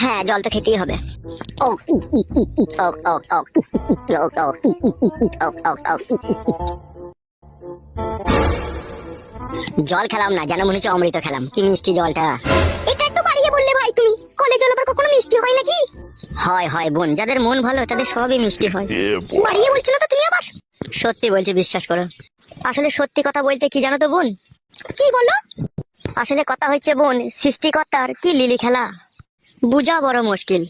হ্যাঁ জল তো খেতেই হবে। জল খেলাম না যেন মনে হচ্ছে অমৃত খেলাম। কি মিষ্টি জলটা। এটা একটু বাড়িয়ে বললে ভাই তুমি। কলে জল আবার কখনো মিষ্টি হয় নাকি? হয় হয় বোন যাদের মন ভালো তাদের সবই মিষ্টি হয়। বাড়িয়ে বলছো না তো তুমি আবার? সত্যি বলছি বিশ্বাস করো। আসলে সত্যি কথা বলতে কি জানো তো বোন? কি বলো? আসলে কথা হচ্ছে বোন সৃষ্টিকর্তার কি লিলি খেলা? বুঝা বড় মুশকিল।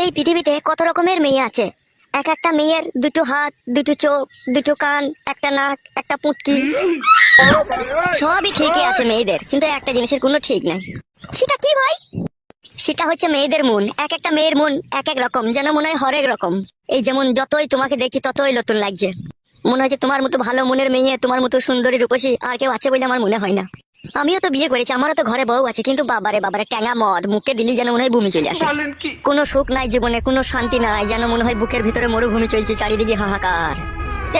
এই পৃথিবীতে কত রকমের মেয়ে আছে? এক একটা মেয়ের দুটো হাত, দুটো চোখ, দুটো কান, একটা নাক, একটা পুটকি। সবই ঠিকই আছে মেয়েদের, কিন্তু একটা জিনিসের কোনো ঠিক নাই। সেটা কি ভাই? সেটা হচ্ছে মেয়েদের মন। এক একটা মেয়ের মন এক এক রকম, যেন মনে হয় হরেক রকম। এই যেমন যতই তোমাকে দেখছি, ততই নতুন লাগছে। মনে হচ্ছে তোমার মতো ভালো মনের মেয়ে, তোমার মতো সুন্দরী রূপসী আর কেউ আছে বলে আমার মনে হয় না। আমিও তো বিয়ে করেছি আমারও তো ঘরে বউ আছে কিন্তু বাবারে বাবারে ট্যাঙা মদ মুখে দিলি যেন মনে হয় ভূমি চলে আসে। কোনো সুখ নাই জীবনে কোনো শান্তি নাই যেন মনে হয় বুকের ভিতরে মরুভূমি চলছে চারিদিকে হাহাকার।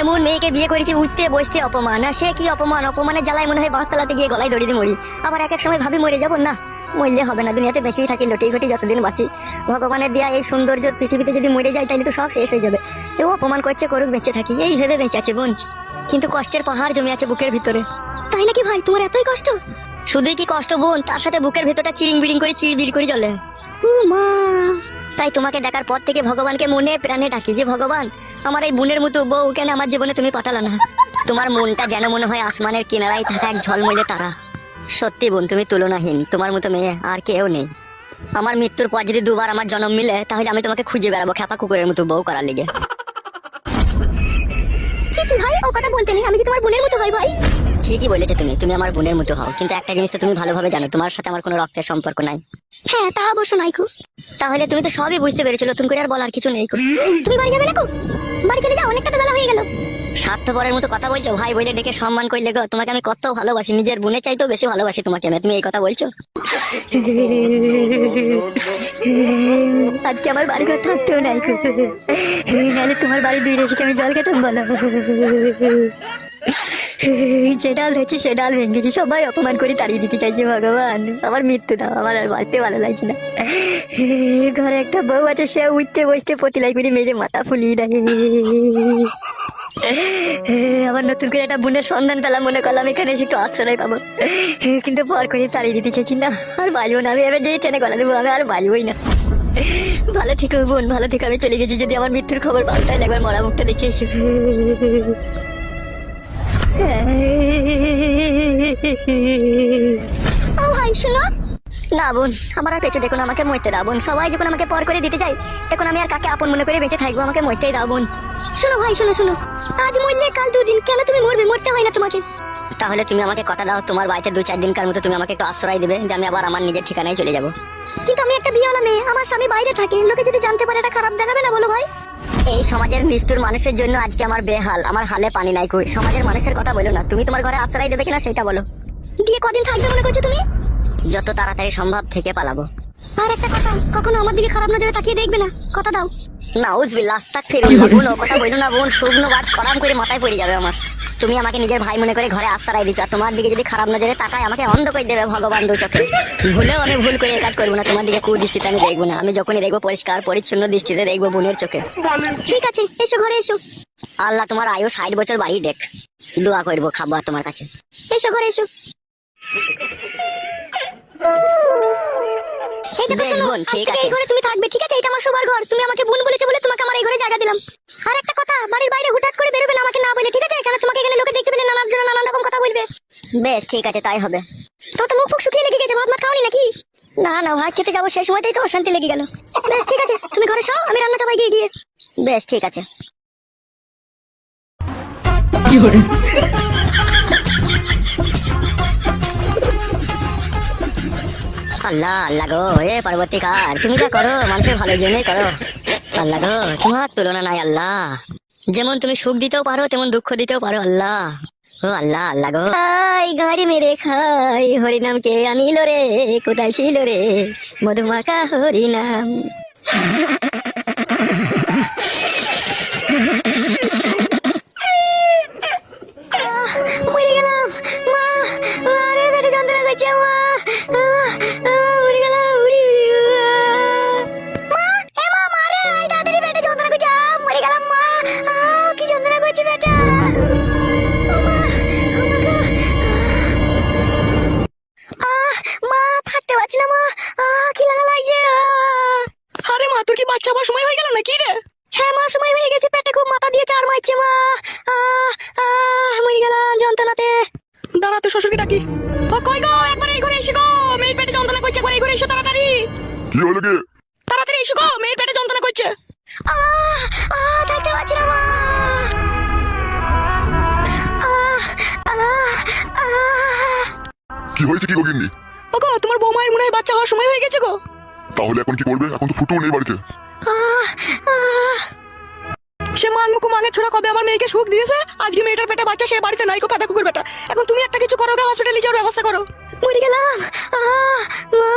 এমন মেয়েকে বিয়ে করেছি উঠতে বসতে অপমান আর সে কি অপমান অপমানের জ্বালায় মনে হয় বাসতলাতে গিয়ে গলায় দড়িয়ে মরি। আবার এক এক সময় ভাবি মরে যাব না মরলে হবে না দুনিয়াতে বেঁচেই থাকি লটেই ঘটি যতদিন বাঁচি। ভগবানের দেয়া এই সৌন্দর্য পৃথিবীতে যদি মরে যায় তাহলে তো সব শেষ হয়ে যাবে। এও অপমান করছে করুক বেঁচে থাকি এই ভেবে বেঁচে আছে বোন। কিন্তু কষ্টের পাহাড় জমে আছে বুকের ভিতরে। তাই নাকি ভাই, তোমার এতই কষ্ট? শুধুই কি কষ্ট বোন, তার সাথে বুকের ভেতরটা চিরিং বিড়িং করে চিড়বিড় করে চলে মা! তাই তোমাকে দেখার পর থেকে ভগবানকে মনে প্রাণে ডাকি যে, ভগবান, আমার এই বোনের মতো বউ কেন আমার জীবনে তুমি পাঠালা না। তোমার মনটা যেন মনে হয় আসমানের কিনারায় থাকা এক ঝলমলে তারা। সত্যি বোন, তুমি তুলনাহীন, তোমার মতো মেয়ে আর কেউ নেই। আমার মৃত্যুর পর যদি দুবার আমার জন্ম মিলে, তাহলে আমি তোমাকে খুঁজে বেড়াবো খেপা কুকুরের মতো বউ করার লিগে। ভাই ও কথা বলতে নেই আমি কি তোমার বোনের মতো হয় ভাই ঠিকই বলেছ তুমি তুমি আমার বোনের মতো হও কিন্তু একটা জিনিস তো তুমি ভালোভাবে জানো তোমার সাথে আমার কোনো রক্তের সম্পর্ক নাই হ্যাঁ তা অবশ্য নাই তাহলে তুমি তো সবই বুঝতে পেরেছ নতুন করে আর বলার কিছু নেই তুমি বাড়ি যাবে না বাড়ি চলে যাও অনেকটা তো বেলা হয়ে গেল স্বার্থপরের মতো কথা বলছো ভাই বলে ডেকে সম্মান করলে গো তোমাকে আমি কত ভালোবাসি নিজের বোনের চাইতেও বেশি ভালোবাসি তোমাকে আমি তুমি এই কথা বলছো আজকে আমার বাড়ি ঘর থাকতেও নাই নাহলে তোমার বাড়ি দুই রেসিকে আমি জল খেতাম বলো। যে ডাল হয়েছে, সে ডাল ভেঙেছি সবাই অপমান করে তাড়িয়ে দিতে চাইছে ভগবান। আমার মৃত্যু দাও, আমার আর বাঁচতে ভালো লাগছে না। ঘরে একটা বউ আছে, সে উঠতে বসতে পতিলাই করে মেরে মাথা ফুলিয়ে দেয়। আবার নতুন করে একটা বোনের সন্ধান পেলাম মনে করলাম এখানে এসে একটু আশ্রয় পাবো। কিন্তু পর করে তাড়িয়ে দিতে চাইছি না আর বাঁচবো না। আমি এবার যেই ট্রেনে গলা দেবো আমি আর বাঁচবোই না। ভালো থেকো বোন ভালো থেকে। আমি চলে গেছি যদি আমার মৃত্যুর খবর পাল্টাই একবার মরা মুখটা দেখে এসো। ভাই শোনো। না বোন আমার আর পেছু দেখুন আমাকে মরতে দাও বোন। সবাই যখন আমাকে পর করে দিতে চাই তখন আমি আর কাকে আপন মনে করে বেঁচে থাকব? আমাকে মরতেই দাও বোন। শোনো ভাই শোনো শোনো। আজ মরলে কাল দুদিন। কেন তুমি মরবে? মরতে হয় না তোমাকে। তাহলে তুমি আমাকে কথা দাও তোমার বাড়িতে দু চার দিনকার মতো তুমি আমাকে একটু আশ্রয় দেবে যে আমি আবার আমার নিজের ঠিকানায় চলে যাব। কিন্তু আমি একটা বিয়েওয়ালা মেয়ে আমার স্বামী বাইরে থাকে। লোকে যদি জানতে পারে এটা খারাপ দেখাবে না বলো ভাই। এই সমাজের নিষ্ঠুর মানুষের জন্য আজকে আমার বেহাল আমার হালে পানি নাই কই। সমাজের মানুষের কথা বলো না তুমি তোমার ঘরে আশ্রয় দেবে কিনা সেটা বলো। দিয়ে কদিন থাকবে মনে করছ তুমি? যত তাড়াতাড়ি সম্ভব থেকে পালাবো। আর একটা কথা কখনো আমার দিকে খারাপ নজরে তাকিয়ে দেখবে না। কথা দাও। না উজবিল্লা আস্তাক ফেরো বোন ও কথা বলো না বোন, শুকনো বাজ করাম করে মাথায় পড়ে যাবে আমার। তুমি আমাকে নিজের ভাই মনে করে ঘরে আশ্রয় দিচ্ছ, আর তোমার দিকে যদি খারাপ নজরে তাকায় আমাকে অন্ধ করে দেবে ভগবান দু চোখে। ভুলেও আমি ভুল করে কাজ করব না, তোমার দিকে কুদৃষ্টিতে আমি দেখব না। আমি যখনই দেখব পরিষ্কার, পরিচ্ছন্ন দৃষ্টিতে দেখব বোনের চোখে। ঠিক আছে, এসো ঘরে এসো। আল্লাহ, তোমার আয়ু ষাট বছর, বাড়ি দেখ। দোয়া করব খাব তোমার কাছে। এসো ঘরে এসো। এই দেখো শোনো, বোন, আজ থেকে এই ঘরে তুমি থাকবে ঠিক আছে? এটা আমার সবার ঘর। তুমি আমাকে বোন বলেছ বলে তোমাকে আমার এই ঘরে জায়গা দিলাম। আর একটা কথা বাড়ির বাইরে হুটহাট করে বেরোবে না আমাকে না বলে ঠিক আছে? কেন তোমাকে এখানে লোকে দেখতে পেলে নানান জন্য নানান রকম কথা বলবে? বেশ ঠিক আছে তাই হবে। তো তো মুখ ফুক শুকিয়ে লেগে গেছে ভাত মাত খাওনি নাকি? না না ভাত খেতে যাব সেই সময়টাই তো অশান্তি লেগে গেল। বেশ ঠিক আছে তুমি ঘরে সব আমি রান্না চাপাই গিয়ে গিয়ে বেশ ঠিক আছে। আল্লাহ আল্লাহ গো এ পার্বতীকার তুমি যা করো, মানুষের ভালোর জন্যই করো। আল্লাহ গো, তোমার তুলনা নাই, আল্লাহ। যেমন তুমি সুখ দিতেও পারো, তেমন দুঃখ দিতেও পারো, আল্লাহ। ও আল্লাহ আল্লাহ গো। খাই গাড়ি মেরে খাই, হরিনাম কে আনিল রে, কোথায় ছিল রে? মধুমাখা হরিনাম। নাকি রে? হ্যাঁ মা সময় হয়ে গেছে পেটে খুব মাথা দিয়ে চার মারছে মা। আহ মরে গেলাম যন্ত্রণাতে। দাঁড়া তো শ্বশুরকে ডাকি। ও কই গো? একবার এই ঘরে এসে গো। মেয়ের পেটে যন্ত্রণা করছে একবার এই ঘরে এসো তাড়াতাড়ি। কি হলো কি তাড়াতাড়ি এসে গো মেয়ের পেটে যন্ত্রণা করছে। আহ আহ থাকতে পারছি না মা। কি হয়েছে কি গোগিন্নি ওগো তোমার বৌমায়ের মনে হয় বাচ্চা হওয়ার সময় হয়ে গেছে গো। তাহলে এখন কি করবে? এখন তো ফুটুও নেই বাড়িতে। আহ সে মাংমুকু মাঙে ছোড়া কবে আমার মেয়েকে সুখ দিয়েছে? আজকে মেয়েটার পেটে বাচ্চা সে বাড়িতে নাই কো পেটা কুকুর বেটা। এখন তুমি একটা কিছু করো হসপিটালে যাওয়ার ব্যবস্থা করো। মরে গেলাম। আহ, মা।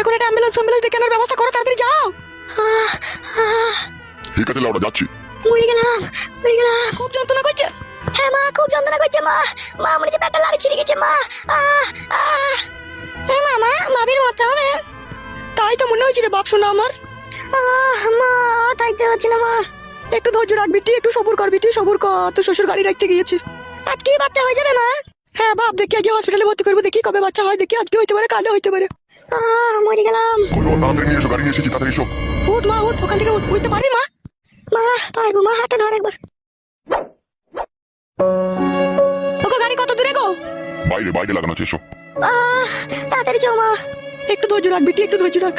এখন একটা অ্যাম্বুলেন্স অ্যাম্বুলেন্স ডেকে আনার ব্যবস্থা করো তাড়াতাড়ি যাও। ঠিক আছে লাউডা যাচ্ছি। মরে গেলাম মরে গেলাম। খুব যন্ত্রণা করছে। হ্যাঁ মা খুব যন্ত্রণা করছে মা। মা মনে হচ্ছে পেটটা লাড়ি ছিঁড়ে গেছে মা। হ্যাঁ মামা মাবির মরতে হবে। তাই তো মনে হয়েছিল বাপ শোনা আমার। আহ মা তাইতে পারছি না মা। একটু ধৈর্য রাখ বিটি একটু সবুর কর বিটি সবুর কর। তো শ্বশুর গাড়ি রাখতে গিয়েছি। আজকে বাচ্চা হয়ে যাবে মা? হ্যাঁ বাপ দেখি আজকে হসপিটালে ভর্তি করব দেখি কবে বাচ্চা হয় দেখি আজকে হইতে পারে কালে হইতে পারে। আহ মরে গেলাম। তাড়াতাড়ি নিয়ে এসো গাড়ি নিয়ে এসেছি তাড়াতাড়ি এসো। উঠ মা উঠ ওখান থেকে উঠ উঠতে পারি মা? মা পারব মা হাতে ধর একবার। ওকে গাড়ি কত দূরে গো? বাইরে বাইরে লাগানো আছে এসো। তাড়াতাড়ি যাও মা। একটু ধৈর্য রাখ বিটি একটু ধৈর্য রাখ।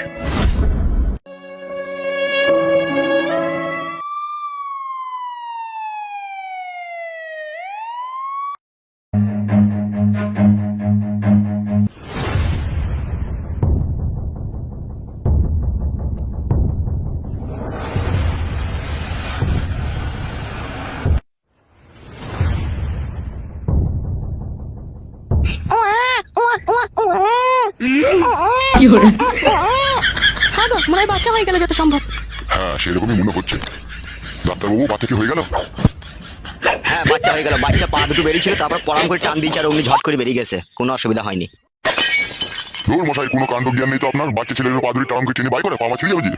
হ্যাঁ গো মনে হয় বাচ্চা হয়ে গেল যত সম্ভব হ্যাঁ সেরকমই মনে হচ্ছে ডাক্তারবাবু বাচ্চা কি হয়ে গেল হ্যাঁ বাচ্চা হয়ে গেল বাচ্চা পা দুটো বেরিয়েছিল তারপর পরাম করে টান দিয়েছে আর অমনি ঝট করে বেরিয়ে গেছে কোনো অসুবিধা হয়নি ধুর মশাই কোনো কাণ্ড জ্ঞান নেই তো আপনার বাচ্চা ছেলের পাদুরি টাউনকে টেনে বাই করে ছিঁড়ে যাবে যে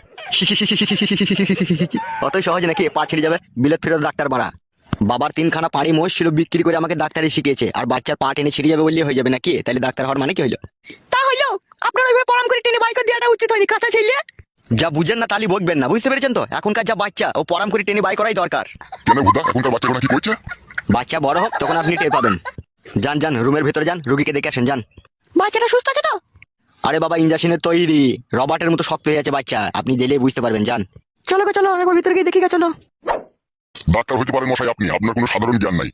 অতই সহজ নাকি পা ছিঁড়ে যাবে বিলেত ফেরত ডাক্তার মারা বাবার তিনখানা পাড়ি মোষ ছিল বিক্রি করে আমাকে ডাক্তারি শিখিয়েছে আর বাচ্চার পা টেনে ছিঁড়ে যাবে বললেই হয়ে যাবে নাকি তাহলে ডাক্তার হওয়ার মানে কি হলো হইল আপনার ওইভাবে পরাম করে টেনে বাইক দেওয়াটা উচিত হয়নি কাঁচা ছেলে। যা বুঝেন না তালি বকবেন না বুঝতে পেরেছেন তো? এখনকার যা বাচ্চা ও পরাম করে টেনে বাই করাই দরকার। কেন বুধা এখনকার বাচ্চাগুলো কি করছে? বাচ্চা বড় হোক তখন আপনি টের পাবেন। যান যান রুমের ভেতরে যান রুগীকে দেখে আসেন যান। বাচ্চাটা সুস্থ আছে তো? আরে বাবা ইঞ্জেকশনের তৈরি। রবার্টের মতো শক্ত হয়ে আছে বাচ্চা আপনি গেলে বুঝতে পারবেন যান। চলো গো চলো একবার ভিতরে গিয়ে দেখি গা চলো। ডাক্তার হতে পারেন মশাই আপনি আপনার কোনো সাধারণ জ্ঞান নাই।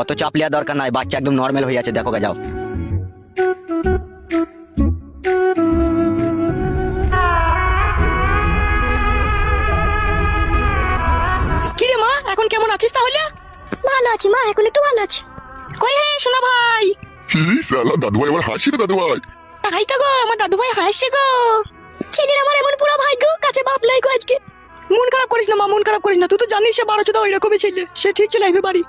অত চাপ লিয়া দরকার নাই বাচ্চা একদম নর্মাল হয়ে আছে দেখো গা যাও। কি রে মা এখন কেমন আছিস তাহলে? ভালো আছি মা এখন একটু ভালো আছি। কই হে শোনা ভাই? কি সালা দাদু ভাই আবার হাসি রে দাদু ভাই তাই তো গো আমার দাদু ভাই হাসছে গো। ছেলের আমার এমন পুরো ভাগ্য কাছে বাপ নাই গো আজকে। মন খারাপ করিস না মা মন খারাপ করিস না। তুই তো জানিস সে বারো চোদা ওই রকমই ছেলে সে ঠিক চলে আসবে বাড়ি।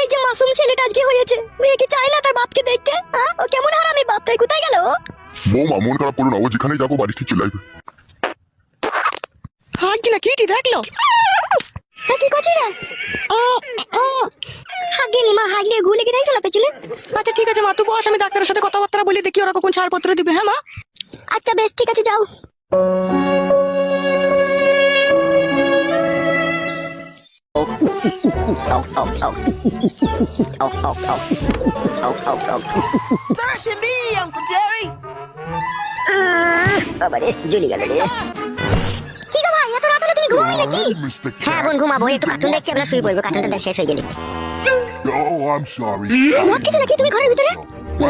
এই যে মাসুম ছেলেটা আজকে হয়েছে মেয়ে কি চায় না তার বাপকে দেখতে হ্যাঁ? ও কেমন হারামি বাপ তাই কোথায় গেল? বৌমা মন খারাপ করো না ও যেখানে যাব বাড়ি ঠিক চলে আসবে। হাত কিনা কি দেখল তা কি করছিস রে? হাগিনি মা হাগিয়ে গুলে কি দেখল পেছনে। আচ্ছা ঠিক আছে মা তুই বস আমি ডাক্তারের সাথে কথাবার্তা বলে দেখি ওরা কখন ছাড়পত্র দিবে হ্যাঁ মা? আচ্ছা বেশ ঠিক আছে যাও। বাবারে জ্বলি গেল রে। কি গো ভাই এত রাত হলো তুমি ঘুমাবি নাকি? হ্যাঁ বোন ঘুমাবো একটু কার্টুন দেখছি আমরা শুয়ে পড়ব কার্টুনটা শেষ হয়ে গেলে। Oh, I'm sorry. মদ কিছু নাকি তুমি ঘরের ভিতরে?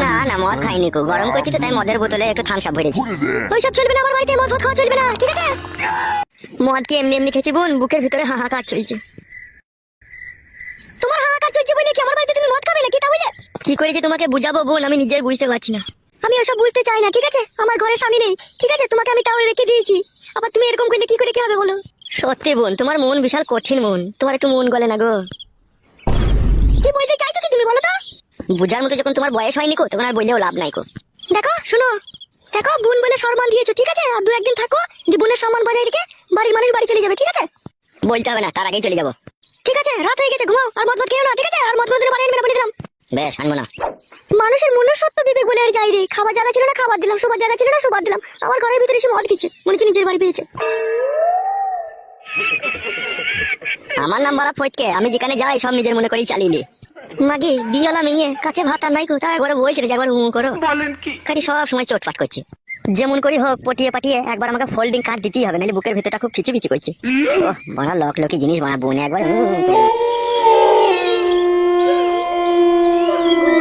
না না মদ খাইনি কো গরম করছি তো তাই মদের বোতলে একটু থামস ভরেছি Put it there. ওইসব চলবে না আমার বাড়িতে মদ ফদ খাওয়া চলবে না ঠিক আছে? মদ কি এমনি এমনি খেয়েছি বোন? বুকের ভিতরে হাহাকার চলছে। তোমার হাহাকার চলছে বলে কি আমার বাড়িতে তুমি মদ খাবে নাকি তাহলে? কি করে যে তোমাকে বুঝাবো বোন? আমি নিজেই বুঝতে পারছি না। আমি ওসব বুঝতে চাই না ঠিক আছে? আমার ঘরে স্বামী নেই ঠিক আছে? তোমাকে আমি তাও রেখে দিয়েছি। আবার তুমি এরকম করলে কি করে কি হবে বলো? সত্যি বোন তোমার মন বিশাল কঠিন মন। তোমার একটু মন গলে না গো। কি বলতে চাইছো কি তুমি বলো তো? বুঝার মতো যখন তোমার বয়স হয়নি কো তখন আর বললেও লাভ নাই কো। দেখো শুনো। দেখো বোন বলে সম্মান দিয়েছ ঠিক আছে? আর দু একদিন থাকো যে বোনের সম্মান বজায় রেখে বাড়ির মানুষ বাড়ি চলে যাবে ঠিক আছে? বলতে হবে না তার আগেই চলে যাব। ঠিক আছে রাত হয়ে গেছে ঘুমাও আর মদ মদ খেও না ঠিক আছে? আর মদ মদ বাড়ি আনবে না বলে দিলাম। বেশ আনব না। মানুষের মনুষ্যত্ব বিবেক বলে আর যাই রে। খাবার জায়গা ছিল না খাবার দিলাম শোবার জায়গা ছিল না শোবার দিলাম। আমার ঘরের ভিতরে এসে মদ খেয়েছে মনে হচ্ছে নিজের বাড়ি পেয়েছে। আমার নাম ফটকে আমি যেখানে যাই সব নিজের মনে করেই চালিয়ে নি। মাগি বিয়ালা মেয়ে কাছে ভাত আর নাই কোথায়? একবার বলছে যে একবার হুম করো। খালি সব সময় চোটপাট করছে। যেমন করি হোক পটিয়ে পাটিয়ে একবার আমাকে ফোল্ডিং কার্ড দিতেই হবে নাহলে বুকের ভেতরটা খুব খিচি খিচি করছে বানা লক লকি জিনিস বানা বোনে একবার হুম হুম করে।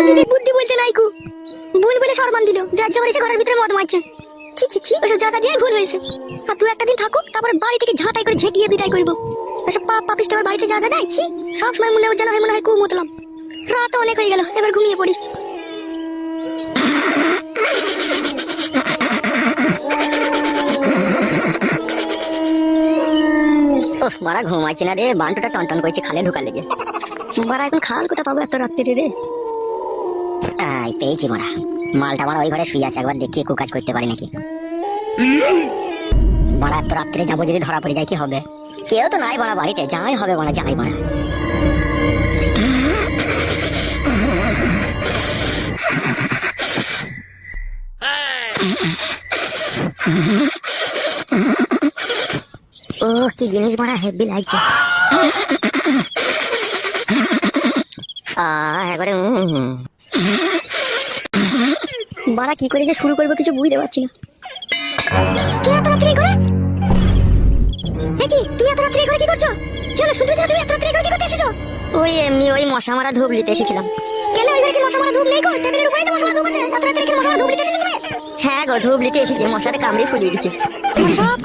বিবেক বুদ্ধি বলতে নাই কু ভুল বলে সম্মান দিল। যে আজকে এসে ঘরের ভিতরে মদ মারছে। ছি ছি ছি, ওসব জায়গা দিয়ে ভুল হয়েছে। আর তুই একটা দিন থাকুক, তারপরে বাড়ি থেকে ঝাঁটাই করে ঝেঁটিয়ে বিদায় করব। ওসব পাপ পাপিস তোমার বাড়িতে জায়গা দেয়? ছি, সব সময় মনে উজ্জ্বল হয়, মনে হয় কু মতলাম রাত অনেক হয়ে গেল, এবার ঘুমিয়ে পড়ি। মারা ঘুমাইছি না রে, বান্টুটা টন টন করছে খালে ঢুকার লেগে। মারা এখন খাল কোথা পাবো এত রাত্রি রে? আই পেয়েছি মারা। মালটা মারা ওই ঘরে শুয়ে আছে, একবার দেখিয়ে কুকাজ করতে পারি নাকি। মারা এত রাত্রে যাব যদি ধরা পড়ে যায়, কি হবে? কেউ তো নাই মারা বাড়িতে, যাই হবে মারা, যাই মারা। ও, কি জিনিস মারা, হেভি লাগছে। একবারে বাড়া কি করে যে শুরু করব কিছু বুঝতে পারছি না। কে দেখি তুমি করছ? চলো তুমি এত করতে ওই এমনি ওই মশা মারা ধূপ এসেছিলাম। ওই ধূপ নেই হ্যাঁ গো, ধূপ এসেছি। কামড়ে ফুলিয়ে দিচ্ছে সব